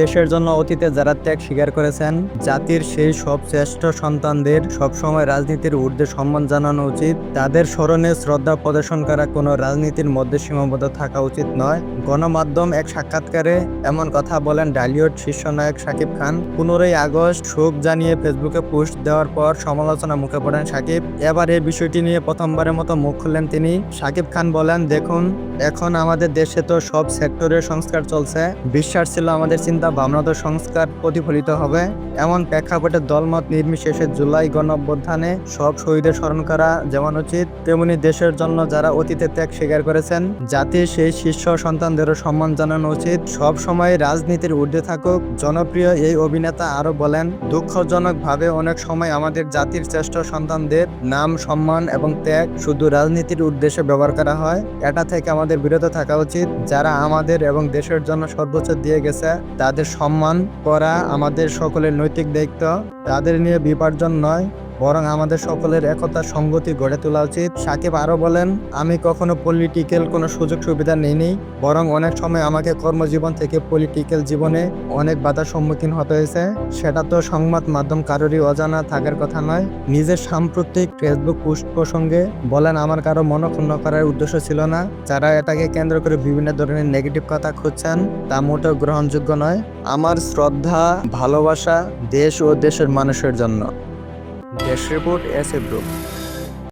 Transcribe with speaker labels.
Speaker 1: দেশের জন্য অতীতে যারা ত্যাগ স্বীকার করেছেন, জাতির সেই সব শ্রেষ্ঠ সন্তানদের সবসময় রাজনীতির ঊর্ধ্বে সম্মান জানানো উচিত। তাদের স্মরণে শ্রদ্ধা প্রদর্শন করা কোনো রাজনীতির মধ্যে সীমাবদ্ধ থাকা উচিত নয়। গণমাধ্যম এক সাক্ষাৎকারে এমন কথা বলেন ডালিউড শীর্ষ নায়ক শাকিব খান। পনেরোই আগস্ট শোক জানিয়ে ফেসবুকে পোস্ট দেওয়ার পর সমালোচনা মুখে পড়েন শাকিব এবার এই বিষয়টি নিয়ে প্রথমবারের মতো মুখ খুললেন তিনি। শাকিব খান বলেন, দেখুন, এখন আমাদের দেশে তো সব সেক্টরের সংস্কার চলছে। বিশ্বাস ছিল আমাদের চিন্তা ভাবনা তো সংস্কার প্রতিফলিত হবে। এমন প্রেক্ষাপটে দলমত নির্বিশেষে জুলাই গণঅভ্যুত্থানে সব শহীদের স্মরণ করা যেমন উচিত, তেমনি দেশের জন্য যারা অতীতে ত্যাগ স্বীকার করেছেন, জাতির সেই শীর্ষ সন্তানদেরও সম্মান জানানো উচিত। সব সময় রাজনীতির ঊর্ধ্বে থাকুক, জনপ্রিয় এই অভিনেতা আরও বলেন, দুঃখজনকভাবে অনেক সময় আমাদের জাতির শ্রেষ্ঠ সন্তানদের নাম, সম্মান এবং ত্যাগ শুধু রাজনীতির উদ্দেশ্যে ব্যবহার করা হয়। এটা থেকে আমাদের বিরত থাকা উচিত। যারা আমাদের এবং দেশের জন্য সর্বোচ্চ দিয়ে গেছে, তাদের সম্মান করা আমাদের সকলের নৈতিক দায়িত্ব তাদের নিয়ে বিপার্জন নয়। বরং আমাদের সকলের একতার সংগতি গড়ে তোলা উচিত। সাকিব আরও বলেন, আমি কখনো পলিটিক্যাল কোনো সুযোগ সুবিধা নেইনি, বরং অনেক সময় আমাকে কর্মজীবন থেকে পলিটিক্যাল জীবনে অনেক বাধার সম্মুখীন হতে হয়েছে। সেটা তো সংবাদ মাধ্যম কারোরই অজানা থাকার কথা নয়। নিজের সাম্প্রতিক ফেসবুক পোস্ট প্রসঙ্গে বলেন, আমার কারও মনক্ষুণ্ণ করার উদ্দেশ্য ছিল না। যারা এটাকে কেন্দ্র করে বিভিন্ন ধরনের নেগেটিভ কথা খুঁজছেন, তা মোটেও গ্রহণযোগ্য নয়। আমার শ্রদ্ধা, ভালোবাসা দেশ ও দেশের মানুষের জন্য। দেশ রিপোর্ট এ গ্রুপ